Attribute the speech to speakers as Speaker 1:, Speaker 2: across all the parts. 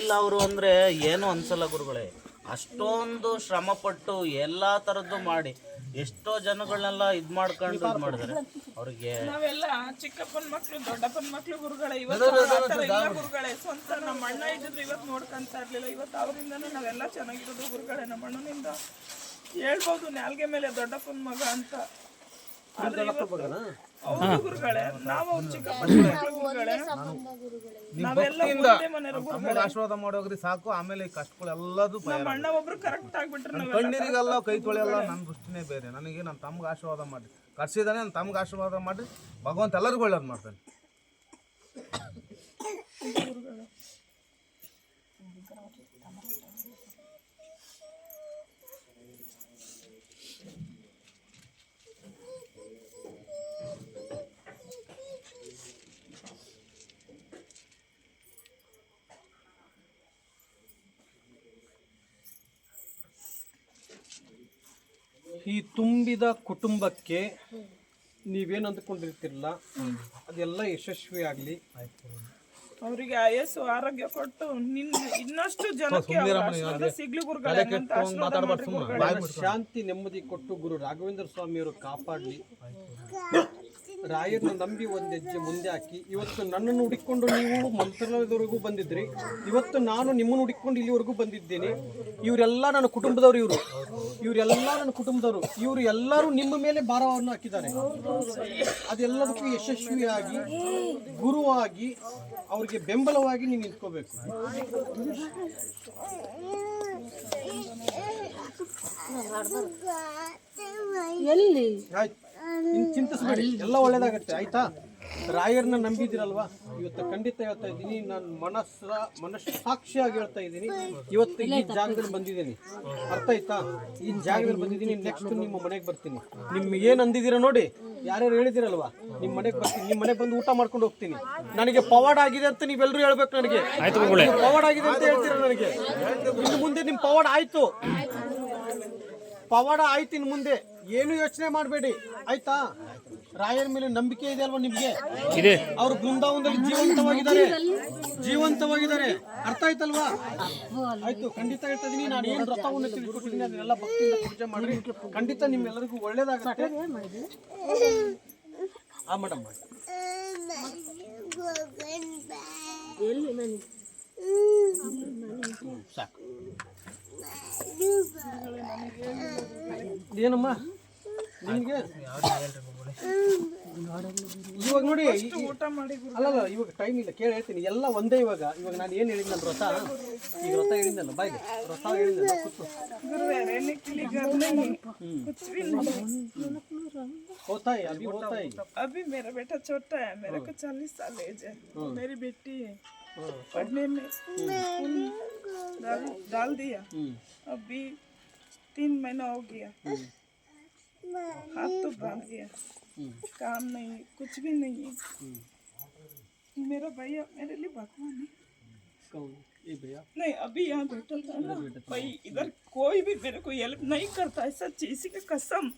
Speaker 1: ಇಲ್ಲ ಅವರು ಅಂದ್ರೆ ಏನು ಅನ್ಸಲ್ಲ ಗುರುಗಳೇ. ಅಷ್ಟೊಂದು ಶ್ರಮ ಪಟ್ಟು ಎಲ್ಲಾ ತರದ್ದು ಮಾಡಿ ಎಷ್ಟೋ ಜನಗಳನ್ನೆಲ್ಲ ಇದ್ ಮಾಡ್ಕೊಂಡು ಇದ್ ಮಾಡಿದಾರೆ. ಅವ್ರಿಗೆ
Speaker 2: ನಾವೆಲ್ಲ ಚಿಕ್ಕಪ್ಪನ ಮಕ್ಳು ದೊಡ್ಡಪ್ಪನ ಮಕ್ಳು ಗುರುಗಳೇ ಇವತ್ತು ಆ ಥರ ಇಲ್ಲ ಗುರುಗಳೇ. ಸ್ವಂತ ನಮ್ಮ ಅಣ್ಣ ಇದ್ದಿದ್ರು ಇವತ್ತು ನೋಡ್ಕೊಂತ ಇರ್ಲಿಲ್ಲ. ಇವತ್ತು ಅವರಿಂದನೂ ನಾವೆಲ್ಲ ಚೆನ್ನಾಗಿರೋದು ಗುರುಗಳೇ ನಮ್ಮ ಅಣ್ಣನಿಂದ. ಹೇಳ್ಬೋದು ನಾಲ್ಗೆ ಮೇಲೆ ದೊಡ್ಡಪ್ಪನ ಮಗ ಅಂತ. ಆದ್ರೆ ಇವತ್ತು- ಗುರುಗಳೇ ನಾವು ಅವ್ರ ಚಿಕ್ಕಪ್ಪನ ಮಕ್ಳು ಗುರುಗಳೇ. ನಾವೆಲ್ಲ ಒಂದೇ ಮನೆಯವ್ರು ಗುರುಗಳೇ.
Speaker 3: ನಮಗೆ ಆಶೀರ್ವಾದ ಮಾಡೋಗ್ರಿ ಸಾಕು. ಆಮೇಲೆ ಈ ಕಷ್ಟಗಳೆಲ್ಲದೂ
Speaker 2: ನಮ್ಮ ಅಣ್ಣ ಒಬ್ರು ಕರೆಕ್ಟ್ ಆಗ್ಬಿಟ್ರೆ ನಾವೆಲ್ಲ.
Speaker 3: ಕಣ್ಣೀರಿಗೆಲ್ಲ ಕೈ ತೊಳೆಯಲ್ಲ ನನ್ನ ದೃಷ್ಟಿನೇ ಬೇರೆ. ನನಗೆ ನನ್ನ ತಮ್ಗೆ ಆಶೀರ್ವಾದ ಮಾಡಿ ಕರ್ಸಿದಾನೆ ನನ್ನ ತಮ್ಗೆ ಆಶೀರ್ವಾದ ಮಾಡಿ ಭಗವಂತ ಎಲ್ಲರಿಗೂ ಒಳ್ಳೇದು ಮಾಡ್ತಾನೆ.
Speaker 4: ಈ ತುಂಬಿದ ಕುಟುಂಬಕ್ಕೆ ನೀವೇನು ಅಂದ್ಕೊಂಡಿರ್ತಿರಲ್ಲ ಅದೆಲ್ಲ ಯಶಸ್ವಿ ಆಗಲಿ
Speaker 2: ಅವರಿಗೆ ಆಯಸ್ಸು ಆರೋಗ್ಯ ಕೊಟ್ಟು ನಿನ್ ಇನ್ನಷ್ಟು ಜನಕ್ಕೆ ಅವ್ರ ಆಶೀರ್ವಾದ ಸಿಗ್ಲಿ ಗುರುಗಳೇ ಅಂತ ಆಶೀರ್ವಾದ ಮಾಡ್ರಿ ಗುರುಗಳೇ.
Speaker 4: ಶಾಂತಿ ನೆಮ್ಮದಿ ಕೊಟ್ಟು ಗುರು ರಾಘವೇಂದ್ರ ಸ್ವಾಮಿಯವರು ಕಾಪಾಡಲಿ. ರಾಯರನ್ನು ನಂಬಿ ಒಂದು ಹೆಜ್ಜೆ ಮುಂದೆ ಹಾಕಿ ಇವತ್ತು ನನ್ನನ್ನು ಹುಡುಕೊಂಡು ನೀವು ಮಂತ್ರಾಲಯದವರೆಗೂ ಬಂದಿದ್ರಿ. ಇವತ್ತು ನಾನು ನಿಮ್ಮನ್ನು ಹುಡುಕೊಂಡು ಇಲ್ಲಿವರೆಗೂ ಬಂದಿದ್ದೇನೆ. ಇವರೆಲ್ಲ ನನ್ನ ಕುಟುಂಬದವರು ಇವರು. ಇವರೆಲ್ಲ ನನ್ನ ಕುಟುಂಬದವರು. ಇವರು ಎಲ್ಲರೂ ನಿಮ್ಮ ಮೇಲೆ ಭಾರವನ್ನು ಹಾಕಿದ್ದಾರೆ. ಅದೆಲ್ಲದಕ್ಕೂ ಯಶಸ್ವಿಯಾಗಿ ಗುರುವಾಗಿ ಅವರಿಗೆ ಬೆಂಬಲವಾಗಿ ನೀನು ನಿಂತ್ಕೋಬೇಕು.
Speaker 5: ಎಲ್ಲಿ?
Speaker 4: ಆಯ್ತು. ಚಿಂತಿಸ್ಬೇಡಿ. ಎಲ್ಲ ಒಳ್ಳೇದಾಗತ್ತೆ ಆಯ್ತಾ? ರಾಯರ್ನ ನಂಬಿದಿರಲ್ವಾ ಇವತ್ತು ಖಂಡಿತ ಹೇಳ್ತಾ ಇದ್ದೀನಿ ನಾನು ಮನಸ್ಸ ಸಾಕ್ಷಿಯಾಗಿ ಹೇಳ್ತಾ ಇದ್ದೀನಿ. ಇವತ್ತು ಈ ಜಾಗದಲ್ಲಿ ಬಂದಿದ್ದೀನಿ. ಅರ್ಥ ಆಯ್ತಾ? ಈ ಜಾಗದಲ್ಲಿ ಬಂದಿದ್ದೀನಿ ನೆಕ್ಸ್ಟ್ ನಿಮ್ಮ ಮನೆಗೆ ಬರ್ತೀನಿ. ನಿಮ್ಗೆ ಏನು ಅಂದಿದ್ದೀರಾ ನೋಡಿ? ಯಾರ್ಯಾರು ಹೇಳಿದಿರಲ್ವಾ? ನಿಮ್ಮ ಮನೆಗೆ ಬರ್ತೀನಿ ನಿಮ್ಮ ಮನೆಗೆ ಬಂದು ಊಟ ಮಾಡ್ಕೊಂಡು ಹೋಗ್ತೀನಿ. ನನಗೆ ಪವಾಡ್ ಆಗಿದೆ ಅಂತ ನೀವೆಲ್ಲರೂ ಹೇಳ್ಬೇಕು ನನಗೆ. ಪವಾಡ್ ಆಗಿದೆ ಅಂತ ಹೇಳ್ತೀರಾ ನನಗೆ? ಇನ್ನು ಮುಂದೆ ನಿಮ್ಮ ಪವಾಡ ಆಯ್ತು. ಪವಾಡ ಆಯ್ತು ಇನ್ನು ಮುಂದೆ. ಏನು ಯೋಚನೆ ಮಾಡಬೇಡಿ. ಆಯ್ತಾ? ರಾಯರ ಮೇಲೆ ನಂಬಿಕೆ ಇದೆ ಅಲ್ವಾ ನಿಮ್ಗೆ? ಇದೆ. ಅವರು ಬೃಂದಾವನದಲ್ಲಿ ಜೀವಂತವಾಗಿದ್ದಾರೆ. ಜೀವಂತವಾಗಿದ್ದಾರೆ. ಅರ್ಥ ಆಯ್ತಲ್ವಾ? ಆಯ್ತು ಖಂಡಿತ ಹೇಳ್ತಾ ಇದೀನಿ. ನಾನು ಏನು ರಥವನ್ನು ತಿಳಿಸ್ಕೊಟ್ಟಿದ್ದೀನಿ ಅದನ್ನೆಲ್ಲ ಭಕ್ತಿಯಿಂದ ಪೂಜೆ ಮಾಡಿ ಖಂಡಿತ ನಿಮ್ಮೆಲ್ಲರಿಗೂ ಒಳ್ಳೇದಾಗುತ್ತೆ. ಆ ಮೇಡಮ್ ಸಾಕು. ಏನಮ್ಮ ನಿಮಗೆ ಇವಾಗ ನೋಡಿ ಈ-
Speaker 2: ಊಟ ಮಾಡಿ ಗುರು
Speaker 4: ಅಲ್ಲಲ್ಲ ಇವಾಗ ಟೈಮ್ ಇಲ್ಲ ಕೇಳಿ ಹೇಳ್ತೀನಿ ಎಲ್ಲ ಒಂದೇ ಇವಾಗ ಇವಾಗ ನಾನು ಏನು ಹೇಳಿದ್ನಲ್ಲ ವ್ರತ ಈಗ ವ್ರತ ಹೇಳಿದ್ನಲ್ಲ ಬಾಯ್ಗೆ ವ್ರತ ಹೇಳಿದ್ನಲ್ಲ ಕೂತ್ಕೋ
Speaker 2: गुरु रहने के लिए घर नहीं कुछ भी नहीं
Speaker 4: होता है अभी होता है
Speaker 2: अभी मेरा बेटा छोटा है मेरे को चालीस साल एज है मेरी बेटी है पढ़ने में स्कूल डाल, डाल दिया अभी तीन महीना हो गया हाथ तो बाँध गया। काम नहीं है कुछ भी नहीं है। मेरा भैया मेरे लिए भगवान है।
Speaker 4: ये भैया?
Speaker 2: नहीं अभी यहाँ बैठा था ना। भाई इधर कोई भी मेरे को हेल्प नहीं करता है सच्ची इसी की कसम।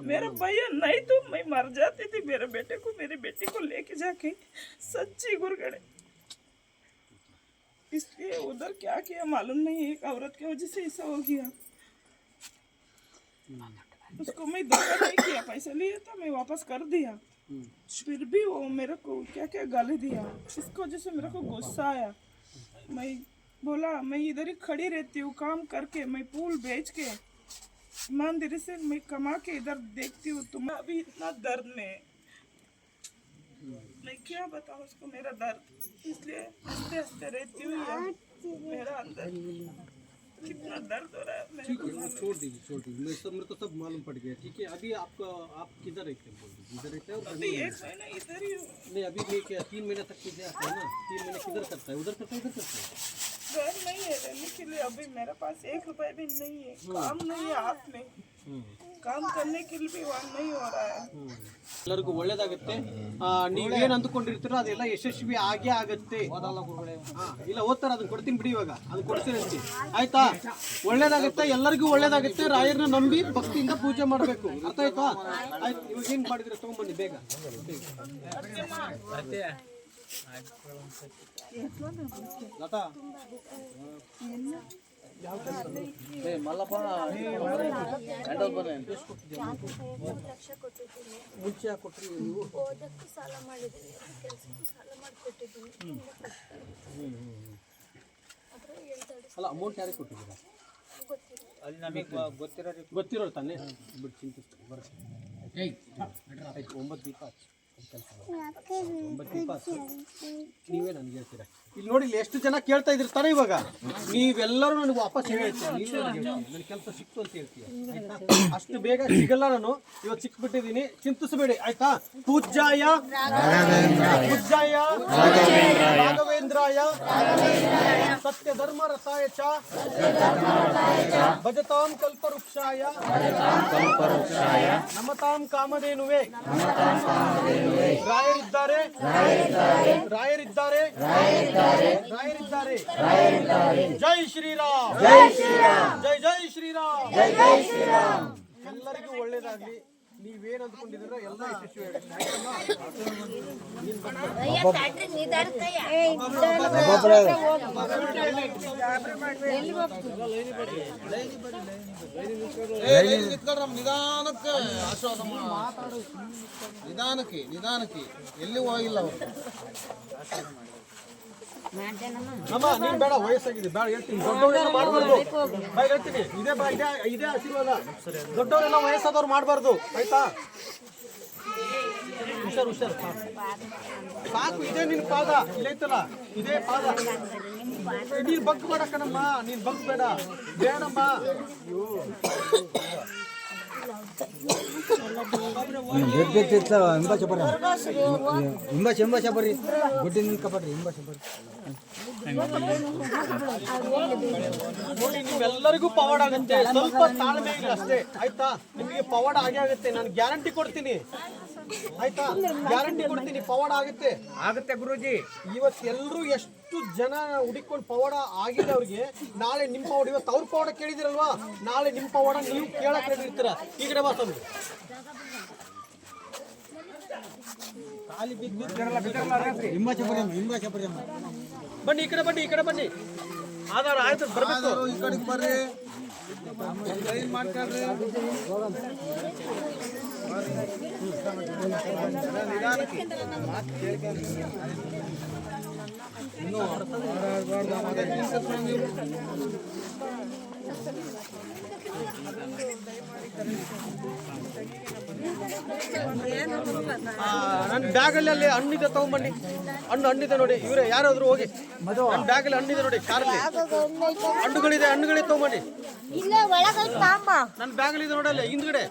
Speaker 2: मेरा भैया नहीं तो मैं मर जाती थी मेरे बेटे को मेरे बेटी को लेके जाके। सच्ची गुरगड़े इसलिए उधर क्या किया मालूम नहीं एक औरत की वजह से ऐसा हो गया। उसको मैं धोखा नहीं किया, पैसा लिया था मैं वापस कर दिया। फिर भी वो मेरे को क्या क्या गाली दिया। इसकी वजह से मेरे को गुस्सा आया। मैं बोला, मैं इधर ही खड़ी रहती हूँ, काम करके, मैं फूल बेच के, ईमानदारी से मैं कमा के इधर देखती हूँ तुम अभी इतना दर्द में मैं क्या बताऊँ उसको, मेरा दर्द। इसलिए हँसते हँसते रहती हूँ मेरा अंदर। कितना दर्द हो रहा है
Speaker 4: ठीक है आप छोड़ दीजिए छोड़ दीजिए। मैं सब मेरे को सब मालूम पड़ गया ठीक है? अभी आपका आप किधर रहते हैं बोल दीजिए। इधर रहते हैं और
Speaker 2: एक महीना इधर ही हूँ।
Speaker 4: नहीं अभी नहीं क्या। तीन महीने तक किधर आप है ना? तीन महीने किधर करता है? उधर करता है इधर करता है?
Speaker 2: घर नहीं है रहने के लिए। अभी मेरे पास एक रुपए भी नहीं है। काम नहीं है हाथ में काम करने के लिए भी वहाँ नहीं हो रहा है
Speaker 4: ಎಲ್ಲರಿಗೂ ಒಳ್ಳೇದಾಗುತ್ತೆ ಆ, ನೀವೇನ್ ಅಂದ್ಕೊಂಡಿರ್ತೀರೋ ಅದೆಲ್ಲ ಯಶಸ್ವಿ ಆಗೇ ಆಗತ್ತೆ ಹಾ, ಇಲ್ಲ ಓದ್ತಾರ ಅದನ್ನ ಕೊಡ್ತೀನಿ ಬಿಡಿ ಇವಾಗ ಅದು ಕೊಡ್ತೀನಿ ಅಂತಿ ಆಯ್ತಾ ಒಳ್ಳೇದಾಗುತ್ತೆ ಎಲ್ಲರಿಗೂ ಒಳ್ಳೇದಾಗುತ್ತೆ ರಾಯರ್ನ ನಂಬಿ ಭಕ್ತಿಯಿಂದ ಪೂಜೆ ಮಾಡಬೇಕು ಅರ್ಥ ಆಯ್ತಾ ಆಯ್ತು ಇವಾಗ ಏನ್ ಮಾಡಿದ್ರೆ ತಗೊಂಬನ್ನಿ ಬೇಗ ಬೇಗ. ಲತಾ
Speaker 5: ಲಕ್ಷ
Speaker 4: ಮುಂಚೆ ನೀವು
Speaker 5: ಓದಕ್ಕೂ ಸಾಲ ಸಾಲ
Speaker 4: ಅಲ್ಲ ಅಮೌಂಟ್ ಯಾರಿಗೆ ಕೊಟ್ಟಿದ್ದೀರಾ
Speaker 6: ಅಲ್ಲಿ ನಮಗೆ ಗೊತ್ತಿರೋ
Speaker 4: ಗೊತ್ತಿರೋರು ತಾನೇ ಬಿಟ್ಟು ಆಯ್ತು ಒಂಬತ್ತು ದೀಪ ಹಚ್ಚಿ ಒಂಬತ್ತು ದೀಪ ನೀವೇ ನನಗೆ ಹೇಳ್ತೀರಾ ಇಲ್ಲಿ ನೋಡಿ ಎಷ್ಟು ಜನ ಕೇಳ್ತಾ ಇದ್ರಿ ತಾನೇ ಇವಾಗ. ನೀವೆಲ್ಲರೂ ನನಗೆ ವಾಪಸ್ ಹೇಳ್ತೀನಿ ಕೆಲಸ ಸಿಕ್ತು ಅಂತ ಹೇಳ್ತೀಯ. ಅಷ್ಟು ಬೇಗ ಸಿಗಲ್ಲ ನಾನು. ಇವತ್ತು ಸಿಕ್ಬಿಟ್ಟಿದ್ದೀನಿ. ಚಿಂತಿಸಬೇಡಿ. ಆಯ್ತಾ? ಪೂಜ್ಯಾಯ. ಪೂಜ್ಯಾಯ. ರಾಘವೇಂದ್ರಾಯ. ಸತ್ಯ ಧರ್ಮ ರಸಾಯ ಚ ಭಜತಾಂ ಕಲ್ಪವೃಕ್ಷಾಯ. ನಮತಾಂ ಕಾಮಧೇನುವೆ. ರಾಯರಿದ್ದಾರೆ. ರಾಯರಿದ್ದಾರೆ. ಜೈ ಶ್ರೀರಾಮ್. ಜೈ ಶ್ರೀರಾಮ್. ಜೈ ಜೈ ಶ್ರೀರಾಮ್. ಜೈ ಜೈ ಶ್ರೀರಾಮ್. ಎಲ್ಲರಿಗೂ ಒಳ್ಳೇದಾಗ್ಲಿ. ನೀವೇನ್ ಅಂದ್ಕೊಂಡಿದ್ದೀರೋ ಎಲ್ಲ ಯಶಸ್ವಿ
Speaker 3: ನಿಧಾನಕ್ಕೆ ಆಶ್ವಾಸ. ನಿಧಾನಕ್ಕೆ ನಿಧಾನಕ್ಕೆ ಎಲ್ಲಿ ಹೋಗಿಲ್ಲ ಅವರು
Speaker 4: ನಮ್ಮ ನೀನ್ ಬೇಡ ವಯಸ್ಸಾಗಿದೆ. ಬೇಡ ಹೇಳ್ತೀನಿ. ದೊಡ್ಡವರೆಲ್ಲ ಮಾಡಬಾರ್ದು. ಹೇಳ್ತೀನಿ. ಇದೇ ಇದೇ ಇದೇ ಆಶೀರ್ವಾದ. ದೊಡ್ಡವರೆಲ್ಲ ವಯಸ್ಸಾದವ್ರು ಮಾಡಬಾರ್ದು. ಆಯ್ತಾ? ಹುಷಾರ್ ಹುಷಾರ್, ಹುಷಾರು. ಸಾಕು ಇದೇ ನಿನ್ ಪಾದ. ಇಲ್ಲೈತಲ್ಲ ಇದೇ ಪಾದ. ನೀನ್ ಬಗ್ ಬೇಡ ಕಣಮ್ಮ. ನೀನ್ ಬಗ್
Speaker 6: ಬರ್ರಿ ಗುಡ್ಡಿ ನಿಂತ್ಕೊಬರ್ರಿ ಬರ್ರಿ
Speaker 4: ನೋಡಿ ನಿಮ್ಮೆಲ್ಲರಿಗೂ ಪವಾಡ ಆಗುತ್ತೆ. ಸ್ವಲ್ಪ ತಾಳ್ಮೆ ಇಲ್ಲ ಅಷ್ಟೇ. ಆಯ್ತಾ? ನಿಮಗೆ ಪವಾಡ ಆಗೇ ಆಗುತ್ತೆ. ನಾನು ಗ್ಯಾರಂಟಿ ಕೊಡ್ತೀನಿ. ಆಯ್ತಾ? ಗ್ಯಾರಂಟಿ ಕೊಡ್ತೀನಿ. ಪವಾಡ ಆಗುತ್ತೆ.
Speaker 6: ಆಗುತ್ತೆ ಗುರುಜಿ.
Speaker 4: ಇವತ್ತು ಎಲ್ಲರೂ ಎಷ್ಟು ಜನ ಹುಡುಕೊಂಡು ಪವಾಡ ಆಗಿದೆ ಅವ್ರಿಗೆ? ನಾಳೆ ನಿಮ್ಮ ಪವಾಡ ಇವತ್ತು ಅವ್ರ ಪವಾಡ ಕೇಳಿದಿರಲ್ವಾ ನಾಳೆ ನಿಮ್ಮ ಪವಾಡ ನೀವು ಕೇಳಕ್ ಇರ್ತೀರ? ಈ ಕಡೆ
Speaker 6: ಅಮ್ಮ.
Speaker 4: ಬನ್ನಿ ಈ ಕಡೆ ಬನ್ನಿ ಈ ಕಡೆ ಬನ್ನಿ. ಆಧಾರ ಆಯ್ತು ಬರ್ಬೇಕು.
Speaker 3: ಈ ಕಡೆ ಬರ್ರಿ. ಲೈನ್ ಮಾಡ್ಕೊಳ್ರಿ. ನಿಧಾನಕ್ಕೆ. ಮಾತು ಕೇಳ್ಕೊಂಡು ಇನ್ನೂ ಅದಕ್ಕೆ ನಿಂತ್ಕೊಂಡು ನೀವು
Speaker 4: ನನ್ನ ಬ್ಯಾಗಲ್ಲಿ ಅಲ್ಲಿ ಹಣ್ಣಿದೆ ತಗೊಂಬನ್ನಿ. ಹಣ್ಣು ಹಣ್ಣಿದೆ ನೋಡಿ. ಇವರೇ ಯಾರಾದ್ರೂ ಹೋಗಿ. ನನ್ನ ಬ್ಯಾಗಲ್ಲಿ ಹಣ್ಣಿದೆ ನೋಡಿ ಕಾರಲ್ಲಿ. ಹಣ್ಣುಗಳಿದೆ ಹಣ್ಣುಗಳಿದೆ ತಗೊಂಬನ್ನಿ.
Speaker 5: ನನ್ನ ಬ್ಯಾಗಲ್ಲಿದೆ ಅಮ್ಮ
Speaker 4: ನನ್ನ ಬ್ಯಾಗಲ್ಲಿ ಇದೆ ನೋಡಲ್ಲ ಹಿಂದ್ಗಡೆ.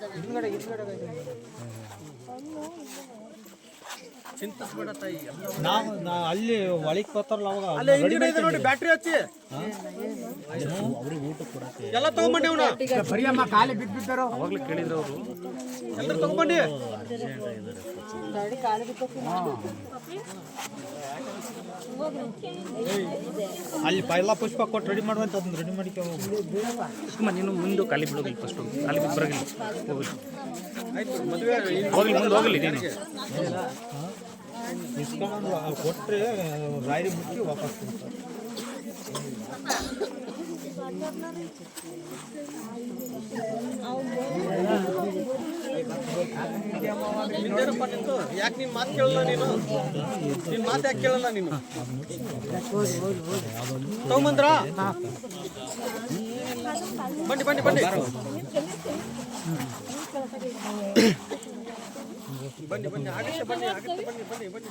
Speaker 4: ಚಿಂತಿಸ್ಬೇಡ ತಾಯಿ
Speaker 6: ನಾವು ನಾ ಅಲ್ಲಿ ಒಳಗೆ ಬರ್ತಾರಲ್ಲ ಅವಾಗ
Speaker 4: ಅಲ್ಲೇ ಹಿಂದ್ಗಡೆ ಇದೆ ನೋಡಿ ಬ್ಯಾಟ್ರಿ ಹಚ್ಚಿ. ಎಲ್ಲ ಅವನ
Speaker 6: ಬಿದ್ದು ಬಿದ್ದಾರೋ
Speaker 4: ಎಲ್ಲರೂ
Speaker 6: ಅಲ್ಲಿ ಪೈಲ ಪುಷ್ಪ ಕೊಟ್ಟು ರೆಡಿ ಮಾಡುವಂತ ಅದನ್ನ ರೆಡಿ ಮಾಡಿ
Speaker 7: ಸುಮ್ಮ ನೀನು ಮುಂದೆ ಖಾಲಿ ಬಿಡೋದಿಲ್ಲ ಫಸ್ಟ್ ಖಾಲಿ ಬಿದ್ದು ಬರೋಗಿಲ್ಲ ಹೋಗಲಿ
Speaker 4: ಮದುವೆ
Speaker 7: ಹೋಗ್ಲಿ ಮುಂದೆ ಹೋಗಲಿ ನೀನು.
Speaker 6: ಇಸ್ಕೊಂಡು ಕೊಟ್ಟರೆ ರಾಯರಿ ಮುಟ್ಟಿ ವಾಪಸ್ ಕೊಡ್ತಾರೆ.
Speaker 4: ಯಾಕೆ ನಿಮ್ಮ ಮಾತು ಕೇಳಲ್ಲ ನೀನು ನಿಮ್ಮ ಮಾತು ಯಾಕೆ ಕೇಳಲ್ಲ ನೀನು ತಗೊಂಬಂದ್ರ? ಬನ್ನಿ ಬನ್ನಿ ಬನ್ನಿ. ಬನ್ನಿ ಬನ್ನಿ ಆಗತ್ತೆ ಬನ್ನಿ ಆಗತ್ತೆ ಬನ್ನಿ ಬನ್ನಿ ಬನ್ನಿ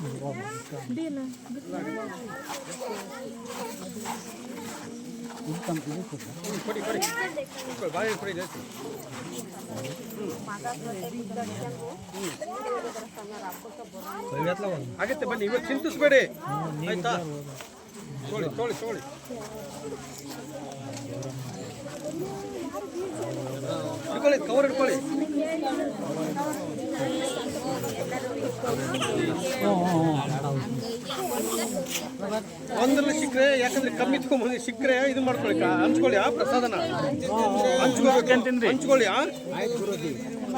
Speaker 4: ಕೊಡಿ ಕೊಡಿ. ಬಾಳೆ ಕೊಡಿ, ಜಾಸ್ತಿ. ಆಗತ್ತೆ, ಬನ್ನಿ ಇವತ್ತು ಚಿಂತಿಸ್ಬೇಡಿ. ಆಯ್ತಾ? ತೋಳಿ ತೋಳಿ ತೋಳಿ ಹಿಡ್ಕೊಳ್ಳಿ ಕವರ್ ಹಿಡ್ಕೊಳ್ಳಿ ಒಂದ್ರಲ್ಲಿ ಸಿಕ್ಕರೆ ಯಾಕಂದ್ರೆ ಕಮ್ಮಿ ತಗೊಂಡ್ಬಂದ್ರೆ ಸಿಕ್ಕರೆ ಇದು ಮಾಡ್ಕೊಳ್ಳಿ ಹಂಚ್ಕೊಳ್ಳಿ ಆ ಪ್ರಸಾದನ. ಹಂಚ್ಕೋಬೇಕು ಹಂಚ್ಕೊಳ್ಳಿ ಆ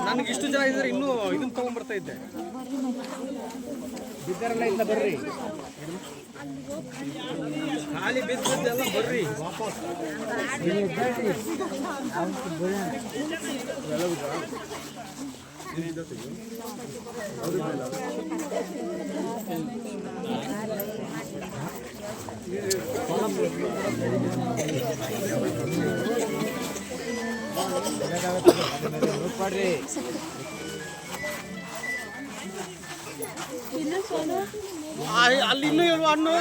Speaker 4: ನನಗೆ ಇಷ್ಟು ಜನ ಇದ್ರೆ ಇನ್ನೂ ಇದನ್ನ ತಗೊಂಡ್ಬರ್ತಾ ಇದ್ದೆ. ಖಾಲಿ ಬಿದ್ದೆಲ್ಲ ಬರ್ರಿ. ವಾಪಸ್ ಅಲ್ಲಿ ಇನ್ನೂ ಹೇಳುವ ಹಣ್ಣು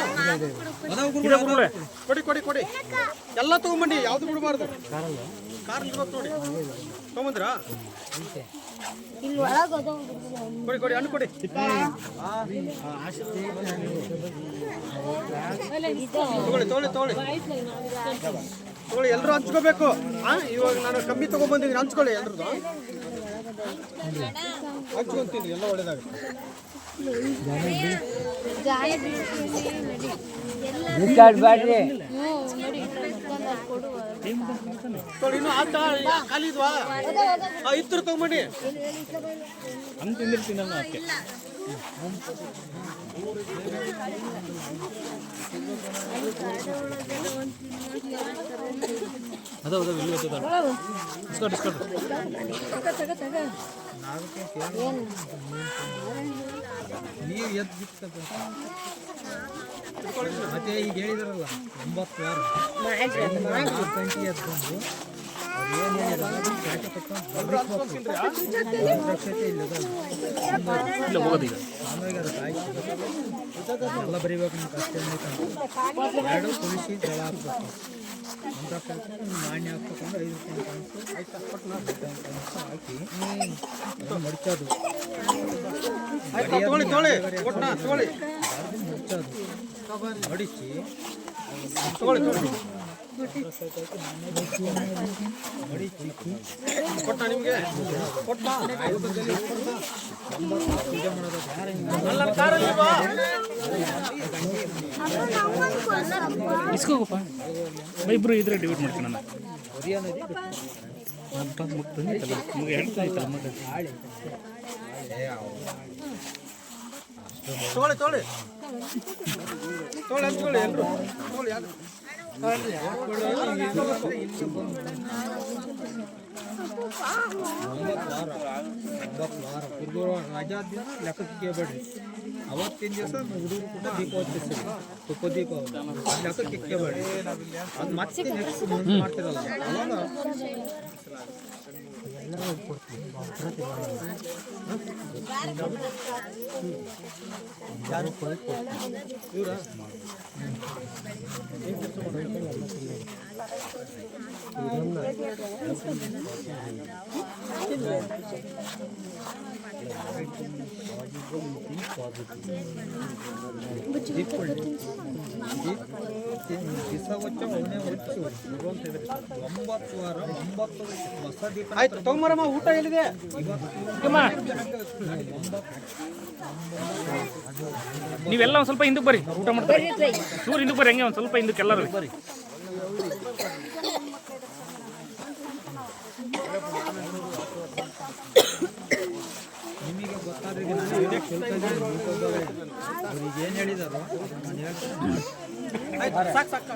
Speaker 4: ಕೊಡಿ ಕೊಡಿ ಕೊಡಿ. ಎಲ್ಲ ತಗೊಂಬಂಡಿ ಯಾವ್ದು ಬಿಡಬಾರ್ದು. ಕಾರ್ ನೋಡಿ. ತಗೊಂಬಂದ್ರಾ? ಕೊಡಿ ಕೊಡಿ ಹಣ್ಣು ಕೊಡಿ. ತಗೊಳ್ಳಿ ತಗೊಳ್ಳಿ ತಗೊಳ್ಳಿ. ತಗೊಳ್ಳಿ ಎಲ್ಲರೂ ಹಂಚ್ಕೋಬೇಕು. ಆ ಇವಾಗ ನಾನು ಕಮ್ಮಿ ತಗೊಂಡ್ಬಂದಿದ್ದೀನಿ ಹಂಚ್ಕೊಳ್ಳಿ ಎಲ್ರದ್ದು ಹಂಚ್ಕೊಂತೀನಿ ಎಲ್ಲ ಒಳ್ಳೇದಾಗುತ್ತೆ.
Speaker 5: ಕೊಡುವ
Speaker 4: ತಗೊಳ್ಳಿ ಇನ್ನೂ ಆತ ಖಾಲಿ ಇದ್ವಾ ಆ, ಇತ್ರ ತಗೊಂಬಂಡಿ
Speaker 7: ಇಸ್ಕೊಟ್ ಇಸ್ಕೊಟ್
Speaker 6: ನೀವು ಎದ್ದು ಮತ್ತೆ ಈಗ ಹೇಳಿದಾರಲ್ಲ, ಒಂಬತ್ತು ವಾರ. ಆಮೇಲೆ ಅದು ಆಯ್ತು ಎಲ್ಲ ಬರೀಬೇಕು ನೀವು ಕಷ್ಟ ಎರಡು ತುಳಸಿ ಜಳ ಹಾಕ್ಬೇಕು ಅಂತ ನಾಣ್ಯ ಹಾಕ್ಬೇಕಂದ್ರೆ ಐದು ರೂಪಾಯಿ ಹಾಕಿ ಮಡ್ಚೋದು
Speaker 4: ಕೊಟ್ಟ ಕೊಟ್ಟ ನಿಮಗೆ? ಕೊಟ್ಟ ಕಾರಲ್ಲಿ?
Speaker 7: ಇಸ್ಕೋಗಪ್ಪ. ಇಬ್ರು ಇದ್ರೆ ಡಿವೈಡ್ ಮಾಡ್ತೀನಿ ನಾನು ಹೇಳ್ತಾ ಹೇಳ್ತಾಯ್ತಲ್ಲ ಮತ್ತೆ
Speaker 4: ತಗೊಳ್ಳಿ ತಗೊಳ್ಳಿ ತಗೊಳ್ಳಿ ಹಂಚ್ಕೊಳ್ಳಿ ಎಲ್ರು ತಗೊಳ್ಳಿ ಯಾರು
Speaker 6: ರಜಾ ಅವತ್ತಿನ ದಿವಸ ಹುಡುಗರು ಕೂಡ ದೀಪ ಹೊತ್ತಿಸ್ರಿ ತುಪ್ಪ ದೀಪ ಲೆಕ್ಕಕ್ಕೆ ಕೇಳಬೇಡ್ರಿ ಅದು ಮತ್ತೆ ನೆಕ್ಸ್ಟ್ ಮಾಡ್ತಿರಲ್ಲ ಅವಾಗ ದಿವಸ ಒಂಬತ್ತು ವಾರ ಒಂಬತ್ತು ಹೊಸ ದೀಪ
Speaker 4: ತಗೊಂಬರಮ್ಮ ಊಟ ಎಲ್ಲಿದೆ?
Speaker 7: ನೀವೆಲ್ಲ ಒಂದು ಸ್ವಲ್ಪ ಹಿಂದಕ್ಕೆ ಬರ್ರಿ ಊಟ ಮಾಡ್ತಾರೆ ಚೂರು ಹಿಂದಕ್ಕೆ ಬರ್ರಿ ಹಂಗೆ ಒಂದು ಸ್ವಲ್ಪ ಹಿಂದಕ್ಕೆ ಎಲ್ಲರೂ ಬರ್ರಿ.
Speaker 6: ನಿಮಗೆ ಗೊತ್ತಾದ್ರೆ ಅವ್ರಿಗೆ ಏನು ಹೇಳಿದಾರೋ ನಾನು ಹೇಳ್ತೀನಿ
Speaker 4: ಸಾಕು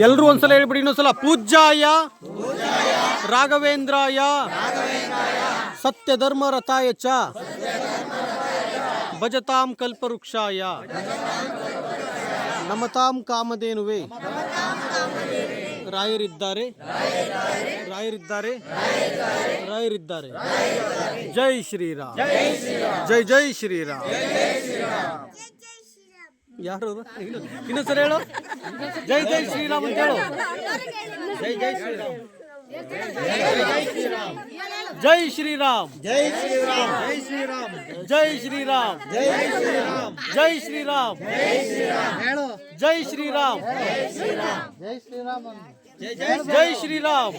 Speaker 4: ಎಲ್ರು ಒಂದ್ಸಲ ಹೇಳ್ಬಿಡಿ, ಇನ್ನೊಂದ್ಸಲ. ಪೂಜ್ಯಾಯ, ರಾಘವೇಂದ್ರಾಯ ಸತ್ಯ ಧರ್ಮ ರಥಾಯ ಚ, ಭಜತಾಂ ಕಲ್ಪವೃಕ್ಷಾಯ. ನಮತಾಂ ಕಾಮಧೇನುವೆ. ರಾಯರಿದ್ದಾರೆ. ರಾಯರಿದ್ದಾರೆ. ರಾಯರಿದ್ದಾರೆ. ಜೈ ಶ್ರೀರಾಮ್. ಜೈ ಜೈ ಶ್ರೀರಾಮ್. ಯಾರು? ಅದು? ಇನ್ನು- ಇನ್ನೊಂದ್ಸಲ ಹೇಳು. ಜೈ ಜೈ ಶ್ರೀರಾಮ್ ಅಂತ ಹೇಳು. ಜೈ ಜೈ ಶ್ರೀರಾಮ್. ಜೈ ಶ್ರೀರಾಮ್. ಜೈ ಶ್ರೀರಾಮ್. ಜೈ ಶ್ರೀರಾಮ್. ಜೈ ಶ್ರೀರಾಮ್. ಜೈ ಶ್ರೀರಾಮ್. ಜೈ ಶ್ರೀರಾಮ್. ಹೇಳು. ಜೈ ಶ್ರೀರಾಮ್. ಜೈ ಶ್ರೀರಾಮ್ ಜೈ ಜೈ ಶ್ರೀರಾಮ್.